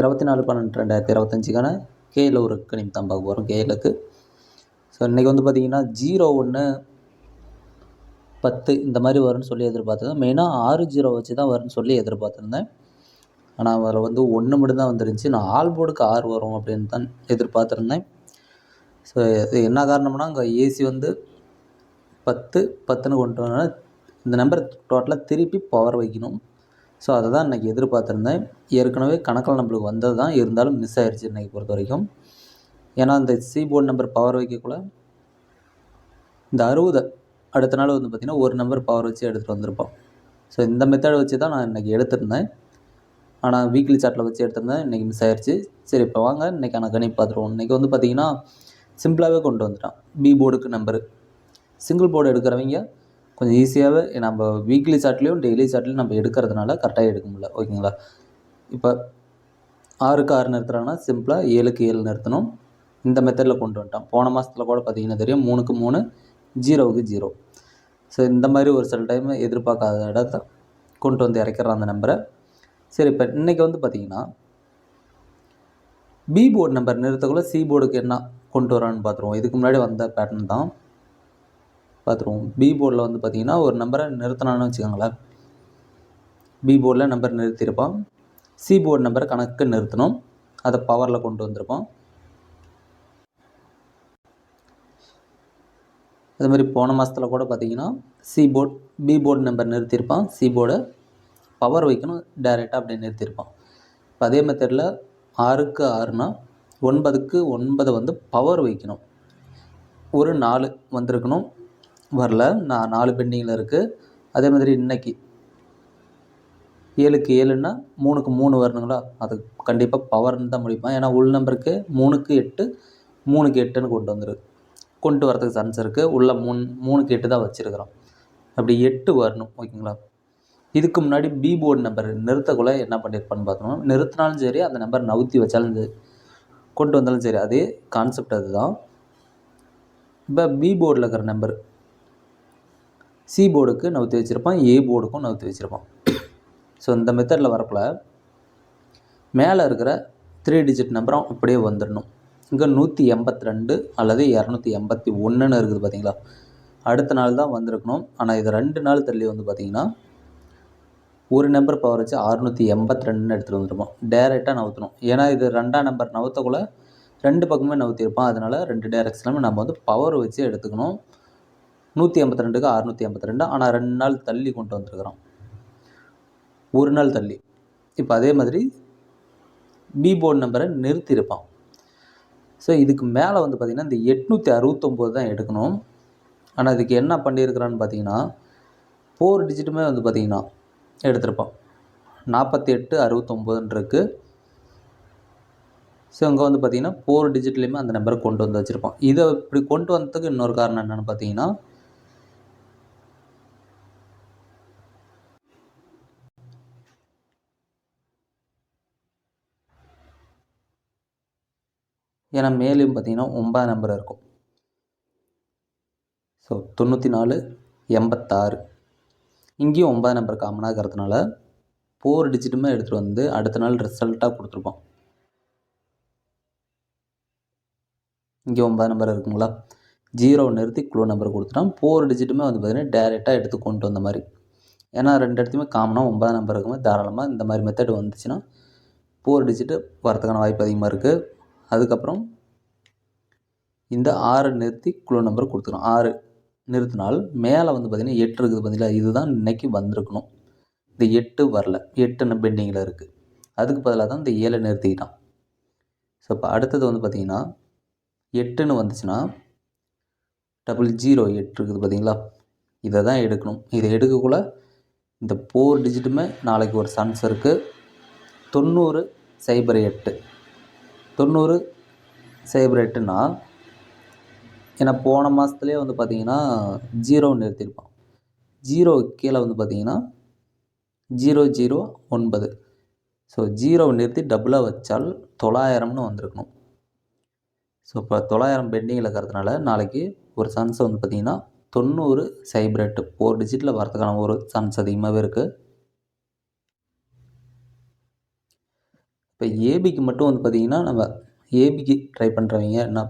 இருபத்தி நாலு பன்னெண்டு ரெண்டாயிரத்தி இருபத்தஞ்சிக்கான கேயில் ஒரு கணிப்பு தான் பார்க்க போகிறோம் கேலுக்கு ஸோ இன்றைக்கி வந்து பார்த்திங்கன்னா ஜீரோ ஒன்று பத்து இந்த மாதிரி வரும்னு சொல்லி எதிர்பார்த்துருந்தேன் மெயினாக ஆறு ஜீரோ வச்சு தான் வரும்னு சொல்லி எதிர்பார்த்துருந்தேன். ஆனால் அதில் வந்து ஒன்று மட்டும்தான் வந்துருந்துச்சு. நான் ஆல் போர்டுக்கு ஆறு வரும் அப்படின்னு தான் எதிர்பார்த்துருந்தேன். ஸோ இது என்ன காரணம்னா அங்கே ஏசி வந்து பத்து பத்துன்னு கொண்டு வரனால இந்த நம்பர் டோட்டலாக திருப்பி பவர் வைக்கணும். ஸோ அதை தான் இன்றைக்கி எதிர்பார்த்துருந்தேன். ஏற்கனவே கணக்கில் நம்மளுக்கு வந்தது தான். இருந்தாலும் மிஸ் ஆயிடுச்சு இன்றைக்கி பொறுத்த வரைக்கும். ஏன்னா இந்த சி போர்டு நம்பர் பவர் வைக்கக்குள்ள இந்த அறுபதை அடுத்த நாள் வந்து பார்த்திங்கன்னா ஒரு நம்பர் பவர் வச்சு எடுத்துகிட்டு வந்திருப்போம். ஸோ இந்த மெத்தடை வச்சு தான் நான் இன்றைக்கி எடுத்திருந்தேன். ஆனால் வீக்லி சார்ட்டில் வச்சு எடுத்திருந்தேன். இன்றைக்கி மிஸ் ஆயிடுச்சு சரி இப்போ வாங்க. இன்றைக்கான கணிப்பு பார்த்துருவோம். இன்றைக்கி வந்து பார்த்திங்கன்னா சிம்பிளாகவே கொண்டு வந்துட்டான். பி போர்டுக்கு நம்பரு சிங்கிள் போர்டு எடுக்கிறவங்க கொஞ்சம் ஈஸியாகவே நம்ம வீக்லி சார்ட்லேயும் டெய்லி சார்ட்லேயும் நம்ம எடுக்கிறதுனால கரெக்டாக எடுக்க முடியல. ஓகேங்களா? இப்போ ஆறுக்கு ஆறு நிறுத்துறாங்கன்னா சிம்பிளாக ஏழுக்கு ஏழு நிறுத்தணும். இந்த மெத்தடில் கொண்டு வந்துட்டான் போன மாதத்தில் கூட பார்த்தீங்கன்னா தெரியும் மூணுக்கு மூணு ஜீரோவுக்கு ஜீரோ ஸோ இந்த மாதிரி ஒரு சில டைம் எதிர்பார்க்காத இடத்த கொண்டு வந்து இறக்கிறான் அந்த நம்பரை சரி இப்போ இன்றைக்கி வந்து பார்த்தீங்கன்னா பி போர்டு நம்பர் நிறுத்தக்குள்ளே சி போர்டுக்கு என்ன கொண்டு வரான்னு பார்த்துருவோம் இதுக்கு முன்னாடி வந்த பேட்டர்ன் தான். பார்த்துருவோம். பி போர்டில் வந்து பார்த்திங்கன்னா ஒரு நம்பரை நிறுத்தினான்னு வச்சுக்கோங்களேன். பி போர்டில் நம்பர் நிறுத்தியிருப்பான் சி போர்டு நம்பரை கணக்கு நிறுத்தணும். அதை பவரில் கொண்டு வந்திருப்போம். அது மாதிரி போன மாதத்தில் கூட பார்த்தீங்கன்னா C board B board number நிறுத்தியிருப்பான் C போர்டை பவர் வைக்கணும். டேரெக்டாக அப்படி நிறுத்தியிருப்பான் இப்போ அதே மெத்தடில் ஆறுக்கு ஆறுனா ஒன்பதுக்கு ஒன்பதை வந்து பவர் வைக்கணும். ஒரு நாலு வந்திருக்கணும். வரல. நான் நாலு பெண்டிங்கில் இருக்குது அதே மாதிரி இன்னைக்கு ஏழுக்கு ஏழுன்னா மூணுக்கு மூணு வரணுங்களா? அது கண்டிப்பாக பவர்னு தான் முடிப்பேன். ஏன்னா உள் நம்பருக்கு மூணுக்கு எட்டு மூணுக்கு எட்டுன்னு கொண்டு வந்துரு கொண்டு வரதுக்கு சான்ஸ் இருக்குது உள்ள மூணு மூணுக்கு எட்டு தான் வச்சுருக்குறோம். அப்படி எட்டு வரணும் ஓகேங்களா? இதுக்கு முன்னாடி பி போர்டு நம்பர் நிறுத்தக்குள்ள என்ன பண்ணியிருப்பான்னு பார்த்தோம்னா நிறுத்தினாலும் சரி அந்த நம்பர் நவுத்தி வச்சாலும் சரி கொண்டு வந்தாலும் சரி அதே கான்செப்ட் அதுதான். இப்போ பி போர்டில் இருக்கிற நம்பர் சி போர்டுக்கு நவுத்தி வச்சுருப்பான் ஏ போர்டுக்கும் நவுத்தி வச்சுருப்பான். ஸோ இந்த மெத்தடில் வரப்பில் மேலே இருக்கிற த்ரீ டிஜிட் நம்பரும் அப்படியே வந்துடணும் இங்கே நூற்றி எண்பத்தி ரெண்டு அல்லது இரநூத்தி எண்பத்தி ஒன்றுன்னு இருக்குது பார்த்தீங்களா அடுத்த நாள் தான் வந்திருக்கணும். ஆனால் இது ரெண்டு நாள் தள்ளி வந்து பார்த்திங்கன்னா ஒரு நம்பர் பவர் வச்சு அறுநூற்றி எண்பத்தி ரெண்டுன்னு எடுத்துகிட்டு வந்துருப்போம் டேரெக்டாக நவுற்றணும் ஏன்னா இது ரெண்டாம் நம்பர் நவுத்தக்குள்ள ரெண்டு பக்கமே நவுத்திருப்பான். அதனால் ரெண்டு டேரக்ஷன்லுமே நம்ம வந்து பவர் வச்சு எடுத்துக்கணும். நூற்றி ஐம்பத்தி ரெண்டுக்கு அறுநூற்றி ஐம்பத்தி ரெண்டு. ஆனால் ரெண்டு நாள் தள்ளி கொண்டு வந்திருக்கிறோம். ஒரு நாள் தள்ளி. இப்போ அதே மாதிரி பி போர்டு நம்பரை நிறுத்தியிருப்பான் ஸோ இதுக்கு மேலே வந்து பார்த்திங்கன்னா இந்த எட்நூற்றி அறுபத்தொம்போது தான் எடுக்கணும். ஆனால் இதுக்கு என்ன பண்ணியிருக்கிறான்னு பார்த்தீங்கன்னா ஃபோர் டிஜிட்டுமே வந்து பார்த்திங்கன்னா எடுத்திருப்பான் நாற்பத்தி எட்டு அறுபத்தொம்போதுன்றிருக்கு. ஸோ இங்கே வந்து பார்த்திங்கன்னா ஃபோர் டிஜிட்லேயுமே அந்த நம்பரை கொண்டு வந்து வச்சுருப்பான் இதை இப்படி கொண்டு வந்ததுக்கு இன்னொரு காரணம் என்னென்னு பார்த்தீங்கன்னா ஏன்னா மேலேயும் பார்த்தீங்கன்னா ஒன்பது நம்பர் இருக்கும். ஸோ தொண்ணூற்றி நாலு எண்பத்தாறு. இங்கேயும் ஒன்பது நம்பர் காமனாக இருக்கிறதுனால ஃபோர் டிஜிட்டுமே எடுத்துகிட்டு வந்து அடுத்த நாள் ரிசல்ட்டாக கொடுத்துருப்போம். இங்கே ஒன்பது நம்பர் இருக்குங்களா? ஜீரோ நிறுத்தி குழு நம்பர் கொடுத்துட்டோம். ஃபோர் டிஜிட்டுமே வந்து பார்த்திங்கன்னா டேரெக்டாக எடுத்து கொண்டு வந்த மாதிரி. ஏன்னா ரெண்டு இடத்துலையுமே காமனாக ஒன்பது நம்பர் இருக்கும்போது தாராளமாக இந்த மாதிரி மெத்தட் வந்துச்சுன்னா ஃபோர் டிஜிட்டு வரதுக்கான வாய்ப்பு அதிகமாக இருக்குது அதுக்கப்புறம் இந்த ஆறு நிறுத்தி குழு நம்பர் கொடுத்துக்கணும் ஆறு நிறுத்தினால் மேலே வந்து பார்த்திங்கன்னா எட்டு இருக்குது பார்த்தீங்களா இதுதான் இன்றைக்கி வந்திருக்கணும். இந்த எட்டு வரல. எட்டு பெண்டிங்கில் இருக்குது அதுக்கு பதிலாக தான் இந்த ஏழை நிறுத்திக்கிட்டான். ஸோ இப்போ அடுத்தது வந்து பார்த்திங்கன்னா எட்டுன்னு வந்துச்சுன்னா டபுள் ஜீரோ எட்டு இருக்குது பார்த்திங்களா இதை தான் எடுக்கணும். இதை எடுக்கக்குள்ள இந்த ஃபோர் டிஜிட்டுமே நாளைக்கு ஒரு சான்ஸ் இருக்குது தொண்ணூறு சைபர் எட்டு. தொண்ணூறு சைபர் ஏன்னா போன மாதத்துலேயே வந்து பார்த்திங்கன்னா ஜீரோ நிறுத்தியிருப்பான் ஜீரோ கீழே வந்து பார்த்திங்கன்னா ஜீரோ ஜீரோ ஒன்பது. ஸோ ஜீரோவை நிறுத்தி டபுளாக வச்சால் தொள்ளாயிரம்னு வந்திருக்கணும். ஸோ இப்போ தொள்ளாயிரம் பெண்டிங்கில் இருக்கிறதுனால நாளைக்கு ஒரு சான்ஸ் வந்து பார்த்திங்கன்னா தொண்ணூறு சைபர் எட்டு ஃபோர் டிஜிட்டில் வரதுக்கான ஒரு சான்ஸ் அதிகமாகவே இருக்குது இப்போ ஏபிக்கு மட்டும் வந்து பார்த்திங்கன்னா நம்ம ஏபிக்கு ட்ரை பண்ணுறவங்க என்ன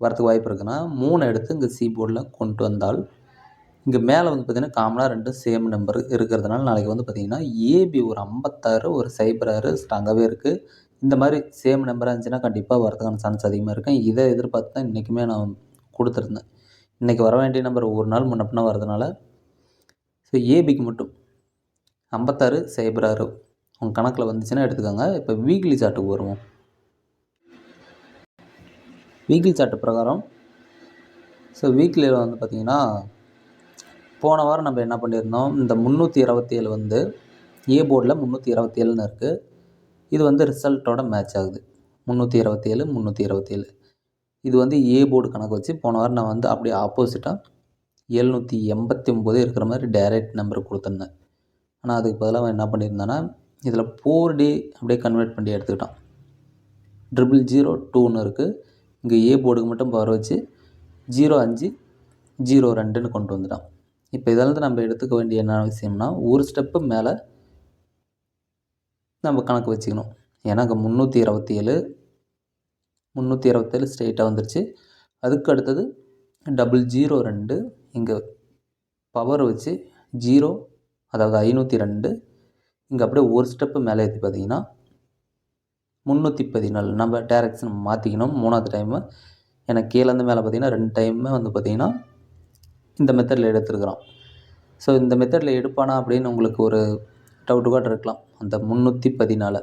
வரத்துக்கு வாய்ப்பு இருக்குன்னா மூணு எடுத்து இங்கே சி போர்டில் கொண்டு வந்தால் இங்கே மேலே வந்து பார்த்திங்கன்னா காமனாக ரெண்டும் சேம் நம்பர் இருக்கிறதுனால நாளைக்கு வந்து பார்த்திங்கன்னா ஏபி ஒரு ஐம்பத்தாறு ஒரு சைபர் ஆறு ஸ்ட்ராங்காகவே இருக்குது இந்த மாதிரி சேம் நம்பராக இருந்துச்சுன்னா கண்டிப்பாக வரதுக்கான சான்ஸ் அதிகமாக இருக்கும் இதை எதிர்பார்த்து தான் இன்றைக்குமே நான் கொடுத்துருந்தேன். இன்றைக்கி வர வேண்டிய நம்பர் ஒரு நாள் முன்னப்பின்னா வரதுனால ஸோ ஏபிக்கு மட்டும் ஐம்பத்தாறு சைபர் ஆறு உங்கள் கணக்கில் வந்துச்சுன்னா எடுத்துக்கோங்க. இப்போ வீக்லி சார்ட்டுக்கு வருவோம். வீக்லி சார்ட்டு பிரகாரம். ஸோ வீக்லியில் வந்து பார்த்திங்கன்னா போன வாரம் நம்ம என்ன பண்ணியிருந்தோம்? இந்த முந்நூற்றி இருபத்தி ஏழு வந்து ஏ போர்டில் முந்நூற்றி இருபத்தி ஏழுன்னு இருக்குது இது வந்து ரிசல்ட்டோட மேட்ச் ஆகுது. முந்நூற்றி இருபத்தி ஏழு முந்நூற்றி இருபத்தி ஏழு இது வந்து ஏ போர்டு கணக்கு வச்சு போன வாரம் நான் வந்து அப்படியே ஆப்போசிட்டாக எழுநூற்றி எண்பத்தி ஒம்பது இருக்கிற மாதிரி டைரக்ட் நம்பர் கொடுத்துருந்தேன். ஆனால் அதுக்கு பதிலாக அவன் என்ன பண்ணியிருந்தான்னா இதில் ஃபோர் டே அப்படியே கன்வெர்ட் பண்ணி எடுத்துக்கிட்டான். ட்ரிபிள் ஜீரோ டூன்னு இருக்குது இங்கே ஏ போர்டுக்கு மட்டும் பவர் வச்சு ஜீரோ அஞ்சு ஜீரோ ரெண்டுன்னு கொண்டு வந்துட்டான். இப்போ இதிலேருந்து நம்ம எடுத்துக்க வேண்டிய என்ன விஷயம்னா ஒரு ஸ்டெப்பு மேலே நம்ம கணக்கு வச்சுக்கணும். ஏன்னா அங்கே முந்நூற்றி இருபத்தி ஏழு முந்நூற்றி இருபத்தேழு ஸ்ட்ரெயிட்டாக வந்துருச்சு. அதுக்கு அடுத்தது டபுள் ஜீரோ ரெண்டு இங்கே பவர் வச்சு ஜீரோ அதாவது ஐநூற்றி ரெண்டு இங்கே அப்படியே ஒரு ஸ்டெப்பு மேலே ஏற்றி பார்த்தீங்கன்னா முந்நூற்றி பதினாலு. நம்ம டேரக்ஷன் மாற்றிக்கணும் மூணாவது டைமு எனக்கு கீழேருந்து மேலே பார்த்தீங்கன்னா ரெண்டு டைமு வந்து பார்த்திங்கன்னா இந்த மெத்தடில் எடுத்துருக்குறோம் ஸோ இந்த மெத்தடில் எடுப்பானா அப்படின்னு உங்களுக்கு ஒரு டவுட்டு கூட இருக்கலாம். அந்த முந்நூற்றி பதினாலு.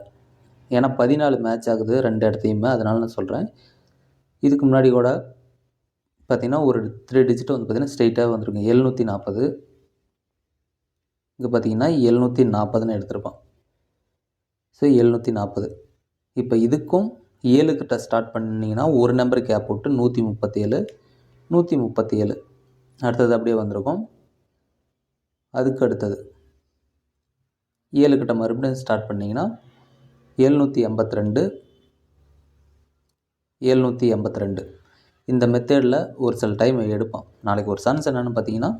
ஏன்னா பதினாலு மேட்ச் ஆகுது ரெண்டு இடத்தையுமே அதனால நான் சொல்கிறேன் இதுக்கு முன்னாடி கூட பார்த்திங்கன்னா ஒரு த்ரீ டிஜிட் வந்து பார்த்திங்கன்னா ஸ்ட்ரெயிட்டாக வந்திருக்கும் எழுநூற்றி நாற்பது இங்கே பார்த்தீங்கன்னா எழுநூற்றி நாற்பதுன்னு எடுத்திருப்பான். ஸோ எழுநூற்றி நாற்பது இப்போ இதுக்கும் ஏழுக்கிட்ட ஸ்டார்ட் பண்ணிங்கன்னா ஒரு நம்பர் கேப் விட்டு நூற்றி முப்பத்தேழு நூற்றி முப்பத்தி ஏழு அடுத்தது அப்படியே வந்திருக்கும். அதுக்கு அடுத்தது. ஏழுக்கிட்ட மறுபடியும் ஸ்டார்ட் பண்ணிங்கன்னா எழுநூற்றி எண்பத்தி ரெண்டு எழுநூற்றி எண்பத்தி ரெண்டு இந்த மெத்தேடில் ஒரு சில டைம் எடுப்பான். நாளைக்கு ஒரு சன்ஸ் என்னென்னு பார்த்தீங்கன்னா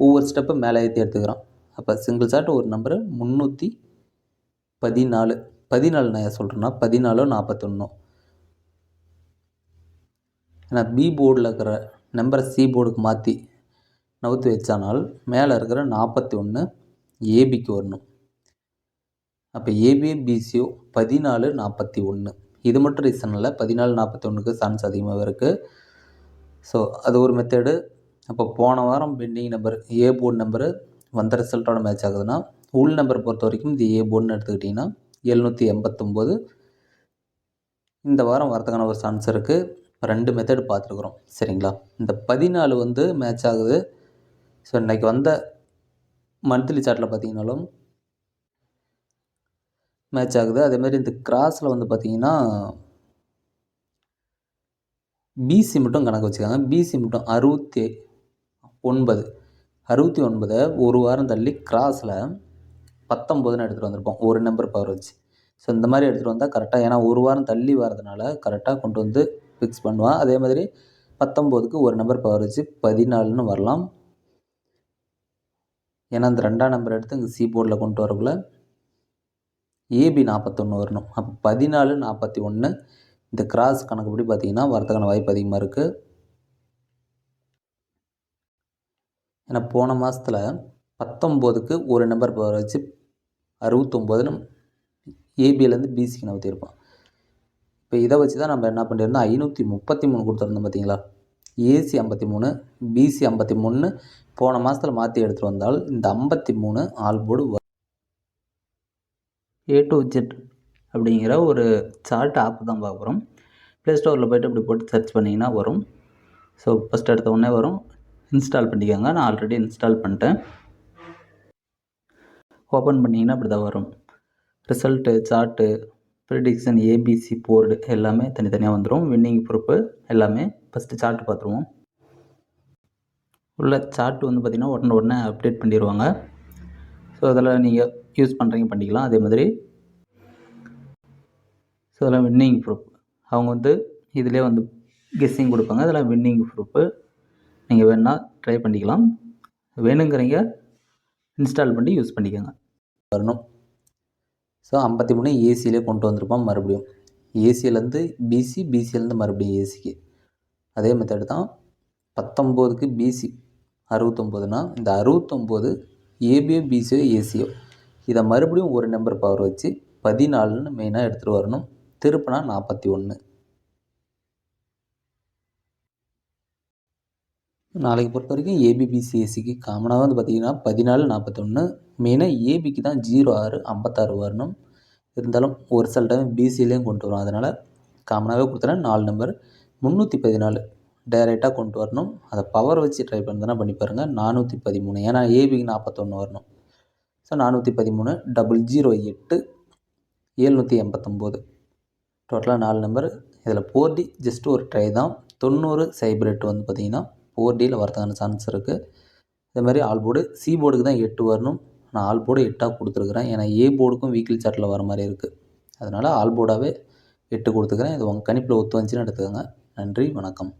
ஒவ்வொரு ஸ்டெப்பு மேலே ஏற்றி எடுத்துக்கிறான். அப்போ சிங்கிள் ஷாட் ஒரு நம்பரு முந்நூற்றி பதினாலு. பதினாலு நான் சொல்கிறேன்னா பதினாலோ நாற்பத்தொன்னோ ஏன்னா பி போர்டில் இருக்கிற நம்பரை சி போர்டுக்கு மாற்றி நவுத்து வச்சானால் மேலே இருக்கிற நாற்பத்தி ஒன்று ஏபிக்கு வரணும். அப்போ ஏபிஏ பிசிஓ பதினாலு நாற்பத்தி ஒன்று இது மட்டும் ரீசன் இல்லை. பதினாலு நாற்பத்தி ஒன்றுக்கு சான்ஸ் அதிகமாக இருக்குது ஸோ அது ஒரு மெத்தேடு அப்போ போன வாரம் pending number A board number வந்த ரிசல்ட்டோட மேட்ச் ஆகுதுன்னா உள் நம்பர் பொறுத்த வரைக்கும் இந்த ஏ போர்டுன்னு எடுத்துக்கிட்டிங்கன்னா எழுநூற்றி எண்பத்தொம்போது. இந்த வாரம் வரதுக்கான ஒரு சான்ஸ் இருக்குது ரெண்டு மெத்தடு பார்த்துருக்குறோம். சரிங்களா? இந்த பதினாலு வந்து மேட்ச் ஆகுது. ஸோ இன்றைக்கி வந்த மந்த்லி சார்ட்டில் பார்த்தீங்கனாலும் மேட்ச் ஆகுது. அதேமாதிரி இந்த கிராஸில் வந்து பார்த்தீங்கன்னா பிசி மட்டும் கணக்கு வச்சுக்காங்க. பிசி மட்டும் அறுபத்தி ஒன்பது அறுபத்தி ஒன்பதை ஒரு வாரம் தள்ளி கிராஸில் பத்தொம்போதுன்னு எடுத்துகிட்டு வந்திருப்போம் ஒரு நம்பர் பவர் வச்சு. ஸோ இந்த மாதிரி எடுத்துகிட்டு வந்தால் கரெக்டாக ஏன்னா ஒரு வாரம் தள்ளி வரதுனால கரெக்டாக கொண்டு வந்து ஃபிக்ஸ் பண்ணுவான் அதே மாதிரி பத்தொம்போதுக்கு ஒரு நம்பர் பவர் வச்சு பதினாலுன்னு வரலாம். ஏன்னா அந்த ரெண்டாம் நம்பர் எடுத்து இங்கே சி போர்டில் கொண்டு வரக்குள்ள ஏபி நாற்பத்தொன்று வரணும். அப்போ பதினாலு நாற்பத்தி ஒன்று இந்த கிராஸ் கணக்குப்படி பார்த்தீங்கன்னா வரதுக்கான வாய்ப்பு அதிகமாக இருக்குது ஏன்னா போன மாதத்தில் பத்தொம்போதுக்கு ஒரு நம்பர் பவர் வச்சு அறுபத்தொம்போதுன்னு ஏபியிலேருந்து பிசிக்கு நகர்த்திருப்பான் இப்போ இதை வச்சு தான் நம்ம என்ன பண்ணியிருந்தோம் ஐநூற்றி முப்பத்தி மூணு கொடுத்துருந்தோம் பார்த்தீங்களா ஏசி ஐம்பத்தி மூணு பிசி ஐம்பத்தி மூணு போன மாதத்தில் மாற்றி எடுத்துகிட்டு வந்தால் இந்த ஐம்பத்தி மூணு all board A to Z அப்படிங்கிற ஒரு சார்ட் ஆப் தான் பார்க்குறோம் ப்ளே ஸ்டோரில் போய்ட்டு இப்படி போட்டு சர்ச் பண்ணிங்கன்னா வரும். ஸோ ஃபஸ்ட் எடுத்த உடனே வரும். இன்ஸ்டால் பண்ணிக்கோங்க. நான் ஆல்ரெடி இன்ஸ்டால் பண்ணிட்டேன். ஓப்பன் பண்ணிங்கன்னா அப்படி தான் வரும் result chart prediction ABC board எல்லாமே தனித்தனியாக வந்துடும் வின்னிங் ப்ரூஃப் எல்லாமே ஃபஸ்ட்டு சார்ட் பார்த்துருவோம். உள்ள சார்ட் வந்து பார்த்திங்கன்னா உடனே உடனே அப்டேட் பண்ணிடுவாங்க. ஸோ அதில் நீங்கள் யூஸ் பண்ணுறீங்க பண்ணிக்கலாம். அதே மாதிரி ஸோ அதெல்லாம் வின்னிங் ப்ரூஃப் அவங்க வந்து இதிலே வந்து கெஸ்ஸிங் கொடுப்பாங்க. அதெல்லாம் வின்னிங் ப்ரூஃப் நீங்கள் வேணால் ட்ரை பண்ணிக்கலாம். வேணுங்கிறீங்க இன்ஸ்டால் பண்ணி யூஸ் பண்ணிக்கோங்க. வரணும். ஸோ ஐம்பத்தி மூணு ஏசியிலே கொண்டு வந்திருப்போம் மறுபடியும். ஏசியிலேருந்து பிசி பிசியிலேருந்து மறுபடியும் ஏசிக்கு அதே மெத்தடு தான் பத்தொம்போதுக்கு பிசி அறுபத்தொம்போதுனா இந்த அறுபத்தொம்போது ஏபியோ பிசியோ ஏசியோ இதை மறுபடியும் ஒரு நம்பர் பவர் வச்சு பதினாலுன்னு மெயினாக எடுத்துகிட்டு வரணும். திருப்பினா நாற்பத்தி ஒன்று நாளைக்கு பொறுத்த வரைக்கும் ஏபிபிசிஎஸ்சிக்கு காமனாக வந்து பார்த்திங்கன்னா பதினாலு நாற்பத்தொன்று மெயினாக ஏபிக்கு தான் ஜீரோ ஆறு ஐம்பத்தாறு வரணும். இருந்தாலும் ஒரு சில டைம் பிசிலையும் கொண்டு வரும். அதனால் காமனாகவே கொடுத்துறேன் நாலு நம்பர் முந்நூற்றி பதினாலு டைரெக்டாக கொண்டு வரணும். அதை பவர் வச்சு ட்ரை பண்ணுறதுனா பண்ணி பாருங்கள் நானூற்றி பதிமூணு. ஏன்னா ஏபிக்கு நாற்பத்தொன்று வரணும். ஸோ நானூற்றி பதிமூணு டபுள் ஜீரோ எட்டு ஏழ்நூற்றி எண்பத்தொம்போது. டோட்டலாக நாலு நம்பர் இதில் போர்டி ஜஸ்ட் ஒரு ட்ரை தான். தொண்ணூறு சைபர் எட்டு வந்து பார்த்திங்கன்னா ஃபோர் டியில் வரதுக்கான சான்ஸ் இருக்குது இதே மாதிரி ஆல் போர்டு சி போர்டுக்கு தான் எட்டு வரணும். நான் ஆல் போர்டு எட்டாக கொடுத்துருக்குறேன். ஏன்னா ஏ போர்டுக்கும் வீக்லி சார்ட்டில் வர மாதிரி இருக்குது அதனால் ஆல் போர்டாகவே எட்டு கொடுத்துக்கிறேன். இது உங்கள் கணிப்பில் ஒத்து வந்துச்சுன்னு எடுத்துக்கோங்க. நன்றி வணக்கம்.